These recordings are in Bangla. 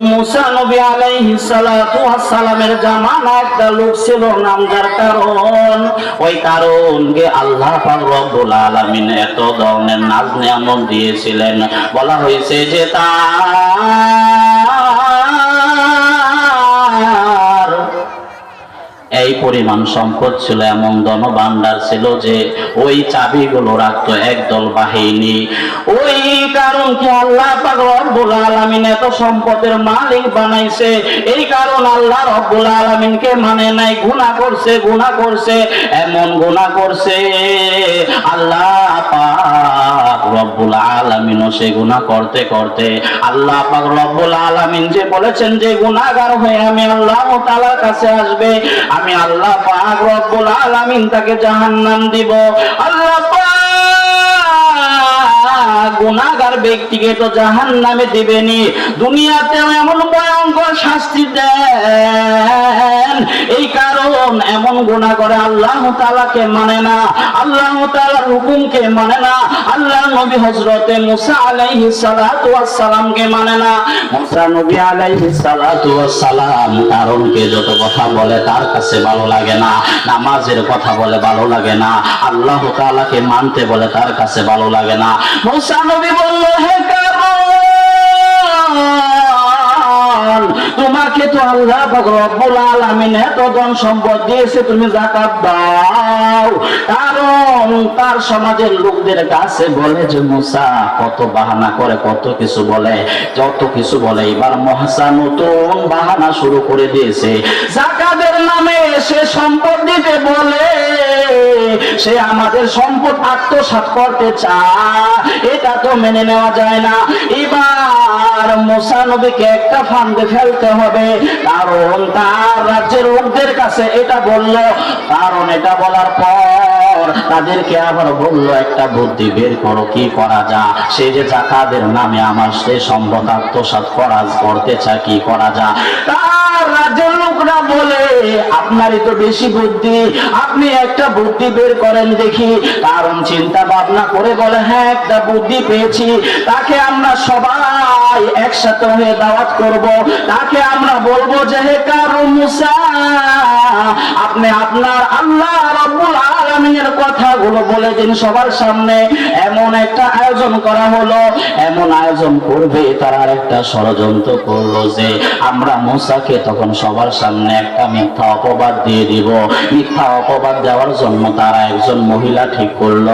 মুসা নবী আলাইহিস সালাতু ওয়াস সালামের জামানা একটা লোক ছিল নাম যার কারণ, ওই কারণকে আল্লাহ পাক রব্বুল আলামিন এত ধরনের নাজ নিয়ামত দিয়েছিলেন। বলা হয়েছে যে তার এই পরিমাণ সম্পদ ছিল, এমন ধনভাণ্ডার ছিল যে ওই চাবিগুলো রাখতো একদল বাহিনী। ওই কারণ কি আল্লাহ রব্বুল আলামিন এত সম্পদের মালিক বানাইছে। এই কারণ আল্লাহ রব্বুল আলামিনকে মানে নাই, গুনাহ করছে গুনাহ করছে, এমন গুনাহ করছে। আল্লাহ পাক রব্বুল ও সে গুনাহ করতে করতে আল্লাহ পাক রব্বুল আলামিন যে বলেছেন যে গুনাহগার হয়ে আমি আল্লাহ তাআলার কাছে আসবে, আমি আল্লাহ পাক রব্বুল আলামিন তাকে জাহান্নাম দিব। আল্লাহ গুনাহগার ব্যক্তিকে তো জাহান্নামে দিবেনি। দুনিয়াতেও এমন ভয়ঙ্কর শাস্তি দেন। এই কারণ এমন গুনাহ করে আল্লাহ তাআলাকে মানে না। আল্লাহ তাআলার হুকুমকে মানে না। আল্লাহ নবী হযরতে মুসা আলাইহিস সালাতু সালামকে মানে না। মুসা নবী আলাইহিস সালাতু সালাম কারণকে যত কথা বলে তার কাছে ভালো লাগে না। নামাজের কথা বলে ভালো লাগে না। আল্লাহ তাআলাকে মানতে বলে তার কাছে ভালো লাগে না। মুসা নবী বলল, হে তোমাকে তো আল্লাহ রব্বুল এত ধন সম্পদ দিয়েছে, তুমি দাও। কারণ তার সমাজের লোকদের কাছে বলে যে, মুসা, কত বাহানা করে, কত কিছু বলে, যত কিছু বলে, এবার মহাসা নতুন বাহানা শুরু করে দিয়েছে। জাকাতের নামে সে সম্পদ দিতে বলে, সে আমাদের সম্পদ আত্মসাৎ করতে চায়। এটা মেনে নেওয়া যায় না। এবার মুসা নবীকে একটা ফান্দে ফেলতে হবে। কারণ তার রাজ্যের লোকদের কাছে এটা বলল, কারণ এটা বলার পর তাদেরকে আবার বলল, একটা বুদ্ধি বের করো, কি করা যা সে যে জাকাদের নামে আমার সে সম্পদ আত্মসাৎ করা, করতে চায়, কি করা যা রাজ্যের লোকরা বলে, আপনারই তো বেশি বুদ্ধি। আপনি একটা বুদ্ধি বের করেন দেখি। কারণ চিন্তা ভাবনা করে বলে হ্যাঁ একটা বুদ্ধি পেয়েছি। তাকে আমরা সবাই একসাথে হয়ে দাওয়াত করব। তাকে আমরা বলব যে, হে মুসা, আপনি আপনার আল্লাহ রাব্বুল আলামিনের কথাগুলো বলে দিন সবার সামনে। এমন একটা আয়োজন করা হলো, এমন আয়োজন করবে তারা একটা ষড়যন্ত্র করল যে আমরা মুসাকে তখন সবার সামনে একটা মিথ্যা অপবাদ দিয়ে দিব। মিথ্যা অপবাদ দেওয়ার জন্য তারা একজন মহিলা ঠিক করল।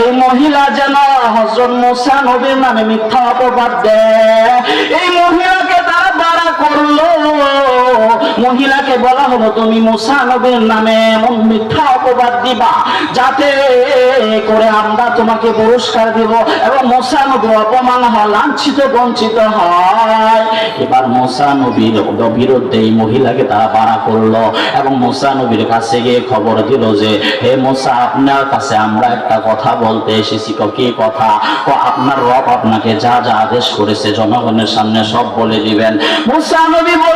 এই মহিলা যেন হজরত মুসা নবীর নামে মিথ্যা অপবাদ দেয়। এই বাড়া করল। মহিলাকে বলা হলো, তুমি মুসা নবীর নামে এমন মিথ্যা অপবাদ দিবা যাতে করে আমরা তোমাকে পুরস্কার দিব এবং মুসা নবী অপমান হয়, লাঞ্ছিত, বঞ্চিত হয়। এবার মুসা নবীর বিরুদ্ধে এই মহিলাকে তারা বাড়া করল এবং মুসা নবীর কাছে গিয়ে খবর দিল যে, হে মুসা, আপনার কাছে আমরা একটা কথা বলতে এসেছি। কি কথা? আপনার রব আপনাকে যা যা আদেশ করেছে, জনগণের সামনে সব বলে দিবেন। মুসা মানুষ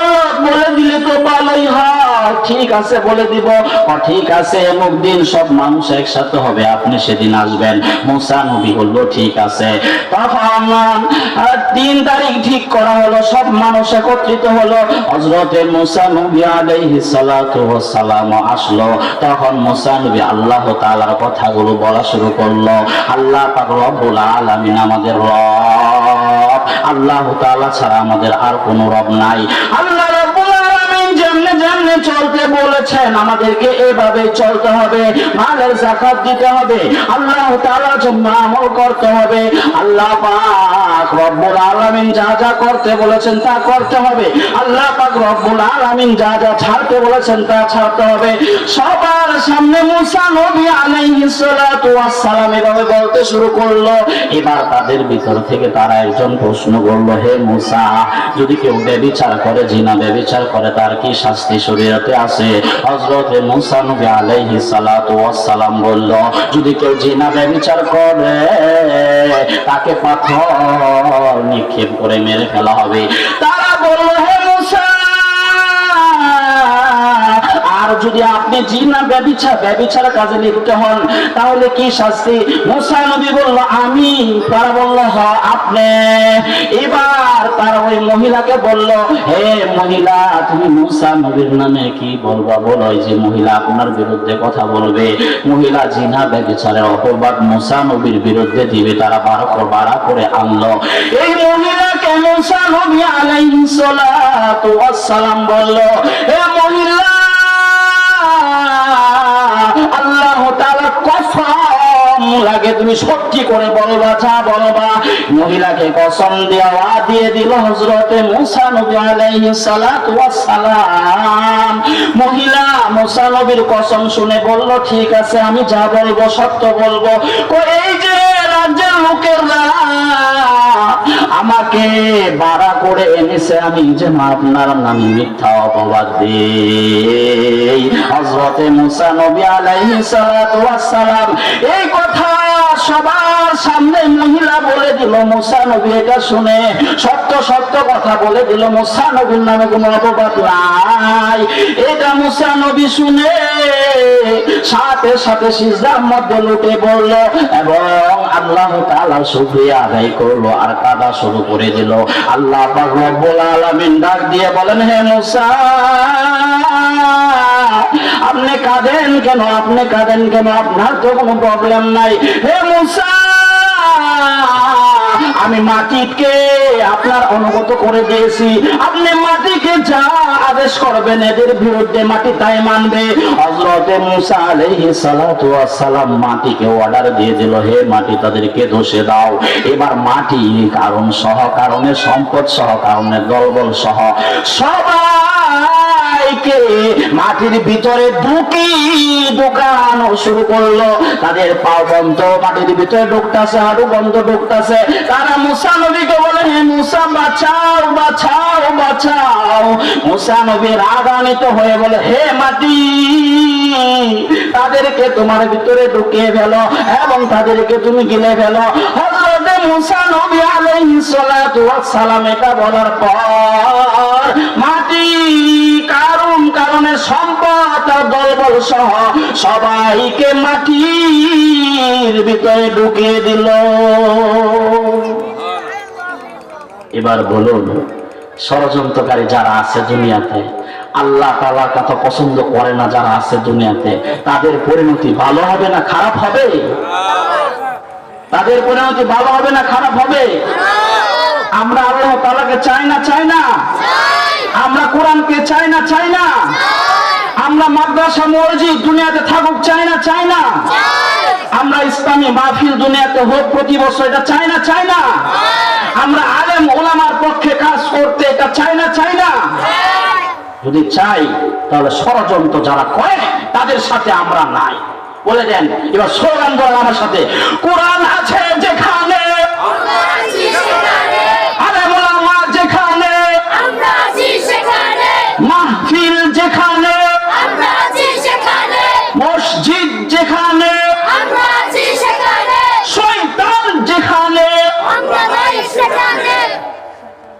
একত্রিত হলো। আসলো। তখন আল্লাহ কথাগুলো বলা শুরু করল। আল্লাহ পাক আলামিন আমাদের রব আল্লাহ তালা ছাড়া আমাদের আর কোনো রব নাই। আল্লাহ চলতে বলেছেন, আমাদেরকে এভাবে চলতে হবে। মালের জাকাত দিতে হবে। আল্লাহ তাআলার জন্য আমল করতে হবে। আল্লাহ পাক রব্বুল আলামিন যা যা করতে বলেছেন তা করতে হবে। আল্লাহ পাক রব্বুল আলামিন যা যা ছাড়তে বলেছেন তা ছাড়তে হবে। সবার সামনে মুসা নবী আলাইহিস সালাতু ওয়াস সালাম এভাবে বলতে শুরু করল। এবার তাদের ভিতর থেকে তারা একজন প্রশ্ন করল, হে মুসা, যদি কেউ ব্যভিচার করে, জিনা ব্যভিচার করে, তার কি শাস্তি শরীয়তে আছে হজরতে মুসা নবী আলাইহি সালাতু ওয়াস সালাম বলল, যদি কেউ জিনা ব্যভিচার করে, তাকে পাথর নিক্ষেপ করে মেরে ফেলা হবে। তারা বলল যদি আপনি জিনা ব্যবিচার ব্যবিচার কাজে লিপ্ত হন, তাহলে কি শাস্তি? মুসা নবী বলল, আমি তারা বলল হ আপনি। এবার তারা ওই মহিলাকে বলল, হে মহিলা, তুমি মুসা নবীর নামে কি বলবা? বলো যে মহিলা আপনার বিরুদ্ধে কথা বলবে। মহিলা জিনা ব্যবিচারের অপবাদ মুসা নবীর বিরুদ্ধে দিবে, তারা বারো বাড়া করে আনলো। এই মহিলাকে মুসা নবী আলাইহিস সালাতু ওয়াস সালাম বলল, হে মহিলা লাগে তুমি সত্যি করে বলো বাছা বলো বা। মহিলাকে কসম দেওয়া দিয়ে দিল হজরতে মুসা নবী আলাইহি সালাতু ওয়াসসালাম। মহিলা মুসা নবীর কসম শুনে বলল, ঠিক আছে, আমি যা বলব সত্য বলব। এই যে রাজ্যের লোকেরা আমাকে বাড়া করে এনেছে আমি যেন আপনার নামে মিথ্যা অপবাদ দিই। হজরতে মুসা নবী আলাইহিস সালাম এই কথা সবার সামনে মহিলা বলে দিল, মুসা নবী, এটা শুনে সত্য সত্য কথা বলে দিল, মুসা নবীর নামে কোনো অপবাদ নাই। এটা মুসা নবী শুনে সাথে সাথে সিজদার মধ্যে লুটে পড়ল এবং আল্লাহ তাআলা শুকরিয়া আদায় করল আর কাদা শুরু করে দিল। আল্লাহ রব্বুল ডাক দিয়ে বলেন, হে মুসা আপনি কাঁদেন কেন? আপনি কাঁদেন কেন? আপনার তো কোনো প্রবলেম নাই। হে মুসা, আমি মাটিকে আপনার অনুগত করে দিয়েছি। আপনি মাটিকে যা আদেশ করবেন, এদের বিরুদ্ধে মাটি তাই মানবে। হযরতে মুসা আলাইহিস সালাতু সালাম মাটিকে অর্ডার দিয়ে দিল, হে মাটি, তাদেরকে দোষে দাও। এবার মাটি কারণ সহ, কারণে সম্পদ সহ, কারণে দলবল সহ সবাইকে মাটির ভিতরে ঢুকি দোকান শুরু করল। তাদের পাও বন্ধ, মাটির ভিতরে ঢুকতেছে, হাঁটু বন্ধ ঢুকতেছে। তারা মুসা নবীকে বলে, হে মুসা, বাঁচাও বাঁচাও বাঁচাও। মুসা নবী রাগান্বিত হয়ে বলে, হে মাটি, তাদেরকে তোমার ভিতরে ঢুকিয়ে ফেলো এবং তাদেরকে তুমি গিলে ফেলো। হযরতে মুসা নবী আলাইহিস সালাতু ওয়াস সালাম এটা বলার পর সম্পদ, দলবল সহ সবাইকে মাটির ভিতরে ঢুকিয়ে দিল। এবার বলুন, ষড়যন্ত্রকারী যারা আছে দুনিয়াতে, আল্লাহ তাআলার কথা পছন্দ করে না যারা আছে দুনিয়াতে, তাদের পরিণতি ভালো হবে না খারাপ হবে? তাদের পরিণতি ভালো হবে না খারাপ হবে? আমরা আল্লাহ তালাকে চাই না চাই না আমরা কোরআনকে চাই না চাই না আমরা মাদ্রাসা মসজিদ দুনিয়াতে থাকুক চাই না চাই না। আমরা ইসলামী মাহফিল দুনিয়াতে হোক প্রতি বছর এটা চাই না চাই না। আমরা আলেম ওলামার পক্ষে কাজ করতে এটা চাই না চাই না। যদি চাই তাহলে ষড়যন্ত্র যারা করে তাদের সাথে আমরা নাই। বলে দেন এবার স্লোগান বলেন আমার সাথে কোরআন আছে যেখানে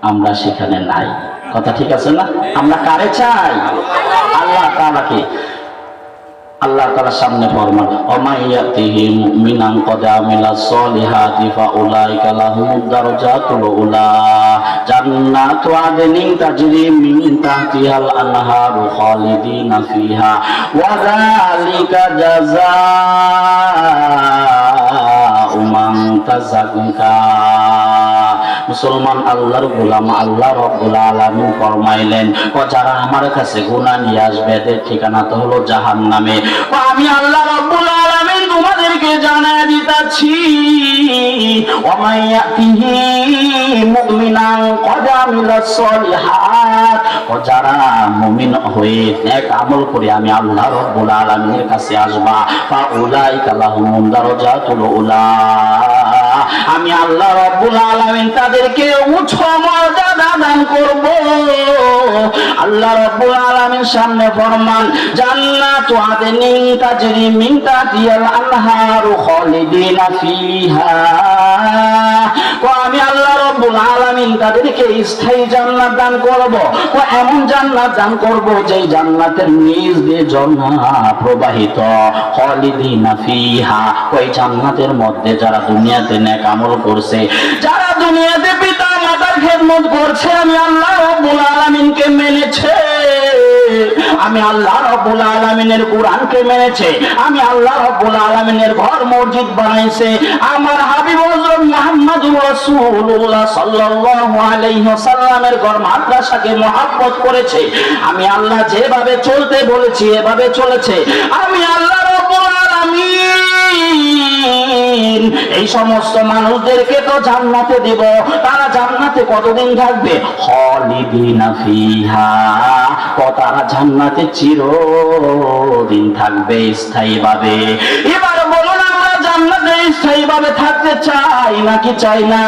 আমরা সেখানে নাই। কথা ঠিক আছে না? আমরা কারে চাই? আল্লাহ তাআলাকে। আল্লাহ তাআলার সামনে ফরমান অমাইয়াতিহি মুমিনান কদ আমিলা সলিহাতি ফাউলাইকা লাহুমুদ উলা। জান্নাতু আদনিন তাজরি তাহতিহাল আনহারু খালিদিনা ফিহা। ওয়া যালিকা তাযাক্কা। মুসলমান আল্লাহর গোলাম আল্লাহ রব্বুল আলামিন ফরমাইলেন, ও যারা আমার কাছে গুনাহ নিয়ে আসবে, এদের ঠিকানা তো হলো জাহান্নামে। ও, আমি আল্লাহ রব্বুল আলামিন তোমাদেরকে জানায় দিতাছি মুমিনান সলিহাত। ও, যারা মুমিন হয়ে আমল করে আমি আল্লাহ রব্বুল আলামিনের কাছে আসবা। ফা উলাইকা লাহুমুদ দারাজাতুল উলা। আমি আল্লাহ রব্বুল আলামিন তাদেরকে উচ্চ মর্যাদা দান করব। আল্লাহ রাব্বুল আলামিন সামনে ফরমান, জান্নাতু আদনিন তাজরি মিন তাহতিহাল আনহারু খালিদিনা ফিহা। তাদেরকে স্থায়ী জান্নাত দান করব। ও এমন জান্নাত দান করব যেই জান্নাতের নিজ দিয়ে ঝর্ণা প্রবাহিত ফিহা। ওই জান্নাতের মধ্যে যারা দুনিয়াতে নেক আমল করছে, যারা দুনিয়াতে পিতা মাতার খেদমত করছে, আমি আল্লাহ রাব্বুল আলামিনকে মেনেছে। আমি আল্লাহ রব্বুল আলামিনের কোরআনকে মেনেছে, আমি আল্লাহ রব্বুল আলামিনের ঘর মসজিদ বানাইছে, আমার হাবিব হযরত মুহাম্মদুর রাসূলুল্লাহ সাল্লাল্লাহু আলাইহি ওয়াসাল্লামের ঘর মাদ্রাসাকে করেছে। আমি আল্লাহ যেভাবে চলতে বলেছি, এভাবে চলেছে। আমি আল্লাহ রব্বুল আলামিন এই সমস্ত মানুষদেরকে তো জান্নাতে দিব। তারা জান্নাতে কতদিন থাকবে? তারা জান্নাতে চিরদিন থাকবে স্থায়ী ভাবে এবার বলুন, আমরা জান্নাতে স্থায়ী ভাবে থাকতে চাই নাকি চাই না?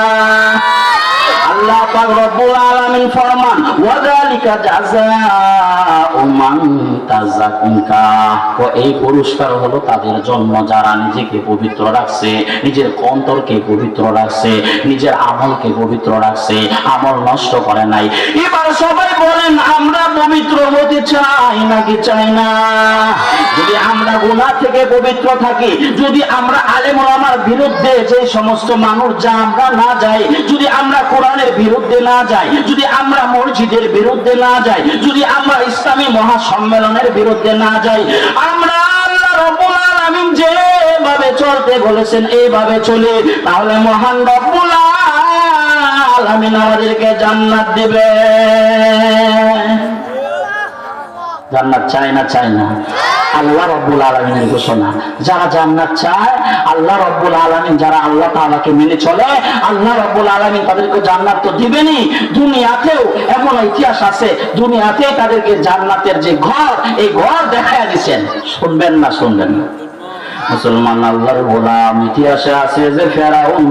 আল্লাহ পাক রব্বুল আলামিন ফরমান, ওয়াযালিকা জাযাউ মান তাযাক্কা। ও এই পুরস্কার হলো তাদের জন্য যারা নিজেকে পবিত্র রাখছে, নিজের অন্তরকে পবিত্র রাখছে, নিজের আমলকে পবিত্র রাখছে, আমল নষ্ট করে নাই। এবার সবাই বলেন, আমরা পবিত্র হতে চাই নাকি চাই না? যদি আমরা গুনাহ থেকে পবিত্র থাকি, যদি আমরা আলেম ওলামার বিরুদ্ধে যে সমস্ত মানুষ, যা আমরা না যাই, যদি আমরা বিরুদ্ধে না যাই যদি আমরা মসজিদের বিরুদ্ধে না যাই, যদি আমরা ইসলামী মহাসম্মেলনের বিরুদ্ধে না যাই, আমরা যেভাবে চলতে বলেছেন, এইভাবে চলে। তাহলে মহান রব্বুল আলামিন আমাদেরকে জান্নাত দেবে। জান্নাত চায় না চায় না? আল্লাহ রব্বুল আলমিনের ঘোষণা। যারা জান্নাত চায়, আল্লাহ রব্বুল আলমিন, যারা আল্লাহ তালাকে মেনে চলে, আল্লাহ রব্বুল আলমিন তাদেরকে জান্নাত তো দিবেনি দুনিয়াতেও এমন ইতিহাস আছে দুনিয়াতে তাদেরকে জান্নাতের যে ঘর, এই ঘর দেখায় দিচ্ছেন শুনবেন না শুনবেন না। মুসলমান আল্লাহর গোলাম, ইতিহাসে আছে যে ফেরাউন,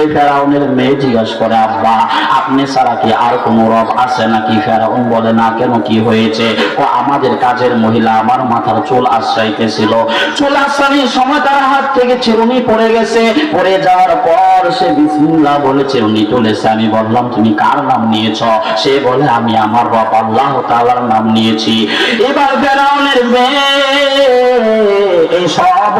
এই ফেরাউনের মেয়ে জিজ্ঞাসা করে, আব্বা, আপনি ছাড়া কি আর কোন রব আছে নাকি? ফেরাউন বলে, না, কেন কি হয়েছে? ও, আমাদের কাজের মহিলা, আমার মাথার চুল আশ্রাইতেছিল। চুল আশ্রানির সময় তার হাত থেকে চিরুনি পড়ে গেছে। পড়ে যাওয়ার পর সে বিসমিল্লাহ বলেছে, উনি তুলেছে আমি বললাম, তুমি কার নাম নিয়েছ? সে বলে, আমি আমার বাপ আল্লাহ তালার নাম নিয়েছি। এবার ফেরাউনের মেয়ে এই সব